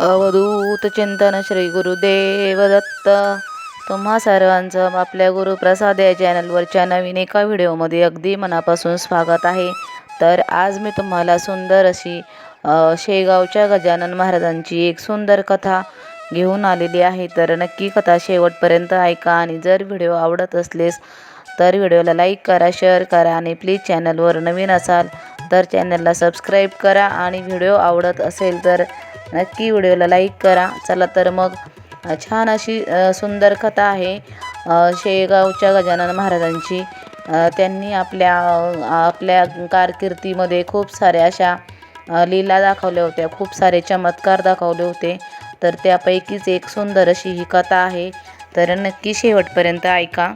अवधूत चिंतन श्री गुरुदेव दत्त तुम्हा सर्वांचं आपल्या गुरुप्रसाद या चॅनलवरच्या नवीन एका व्हिडिओमध्ये अगदी मनापासून स्वागत आहे. तर आज मी तुम्हाला सुंदर अशी शेगावच्या गजानन महाराजांची एक सुंदर कथा घेऊन आलेली आहे. तर नक्की कथा शेवटपर्यंत ऐका आणि जर व्हिडिओ आवडत असलेस तर व्हिडिओला लाईक करा शेअर करा आणि प्लीज चॅनलवर नवीन असाल तर चॅनलला सबस्क्राईब करा. आणि व्हिडिओ आवडत असेल तर नक्की व्हिडिओला लाईक करा. चला तर मग छान अशी सुंदर कथा आहे. शेगावच्या गजानन महाराजांची. त्यांनी आपल्या आपल्या कारकिर्दीमध्ये खूप साऱ्या अशा लीला दाखवल्या होत्या. खूप सारे चमत्कार दाखवले होते. तर त्यापैकीच एक सुंदर अशी ही कथा आहे. तर नक्की शेवटपर्यंत ऐका.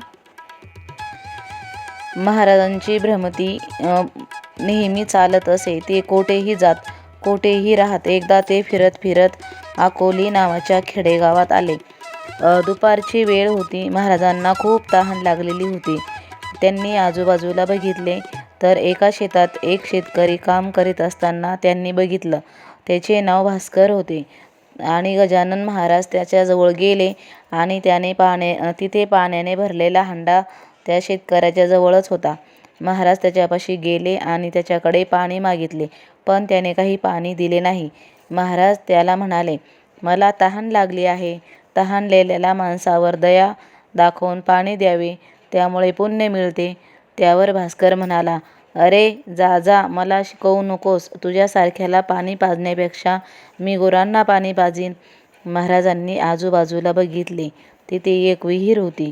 महाराजांची भ्रमती नेहमी चालत असे. ते कोठेही जात कोठेही राहत एकदा ते फिरत फिरत अकोली नावाच्या खेडेगावात आले. दुपारची वेळ होती. महाराजांना खूप तहान लागलेली होती. त्यांनी आजूबाजूला बघितले तर एका शेतात एक शेतकरी काम करीत असताना त्यांनी बघितलं. त्याचे नाव भास्कर होते आणि गजानन महाराज त्याच्याजवळ गेले आणि त्याने पाण्या तिथे पाण्याने भरलेला हंडा त्या शेतकऱ्याच्या जवळच होता. महाराज त्याच्यापाशी गेले आणि त्याच्याकडे पाणी मागितले. पण त्याने काही पाणी दिले नाही. महाराज त्याला म्हणाले मला तहान लागली आहे. तहानलेल्या माणसावर दया दाखवून पाणी द्यावे त्यामुळे पुण्य मिळते. त्यावर भास्कर म्हणाला अरे जा जा मला शिकवू नकोस. तुझ्यासारख्याला पाणी पाजण्यापेक्षा मी गुरांना पाणी पाजीन. महाराजांनी आजूबाजूला बघितले. तिथे एक विहीर होती.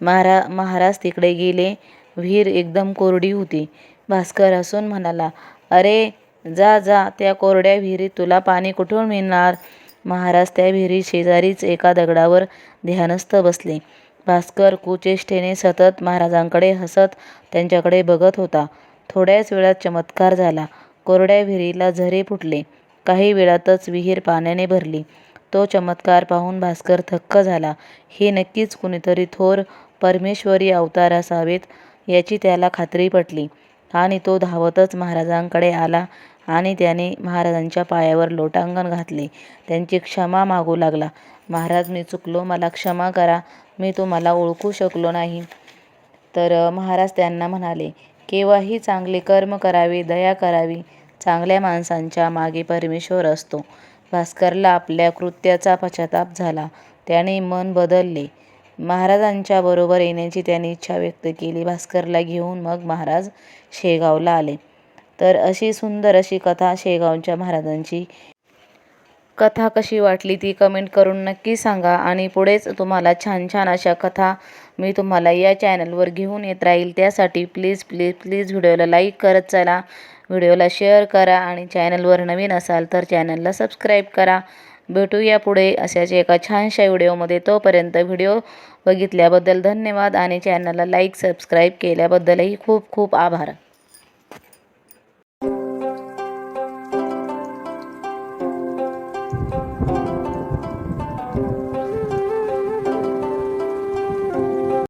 महारा महाराज तिकडे गेले. विहीर एकदम कोरडी होती. भास्कर हसून म्हणाला अरे जा जा त्या कोरड्या विहिरीत तुला पाणी कुठून मिळणार? महाराज त्या विहिरी शेजारीच एका दगडावर ध्यानस्थ बसले. भास्कर कुचेष्टेने सतत महाराजांकडे हसत त्यांच्याकडे बघत होता. थोड्याच वेळात चमत्कार झाला. कोरड्या विहिरीला झरे फुटले. काही वेळातच विहीर पाण्याने भरली. तो चमत्कार पाहून भास्कर थक्क झाला. हे नक्कीच कुणीतरी थोर परमेश्वरी अवतार असावेत याची त्याला खात्री पटली आणि तो धावतच महाराजांकडे आला. आणि त्याने महाराजांच्या पायावर लोटांगण घातले. त्यांची क्षमा मागू लागला. महाराज मी चुकलो. मला क्षमा करा. मी तुम्हाला ओळखू शकलो नाही. तर महाराज त्यांना म्हणाले केव्हाही चांगले कर्म करावे दया करावी. चांगल्या माणसांच्या मागे परमेश्वर असतो. भास्करला आपल्या कृत्याचा पश्चाताप झाला. त्याने मन बदलले. महाराजांच्या बरोबर येण्याची त्याने इच्छा व्यक्त केली. भास्करला घेऊन मग महाराज शेगावला आले. तर अशी सुंदर अशी कथा शेगावच्या महाराजांची. कथा कशी वाटली ती कमेंट करून नक्की सांगा आणि पुढेच तुम्हाला छान छान अशा कथा मी तुम्हाला या चॅनलवर घेऊन येत राहील. त्यासाठी प्लीज प्लीज प्लीज व्हिडिओला लाईक करत चला. व्हिडिओला शेअर करा आणि चॅनलवर नवीन असाल तर चॅनलला सबस्क्राईब करा. भेटूया पुढे अशाच एका छानशा व्हिडिओमध्ये तोपर्यंत व्हिडिओ बघितल्याबद्दल धन्यवाद आणि चॅनलला लाईक सबस्क्राईब केल्याबद्दलही खूप खूप आभार.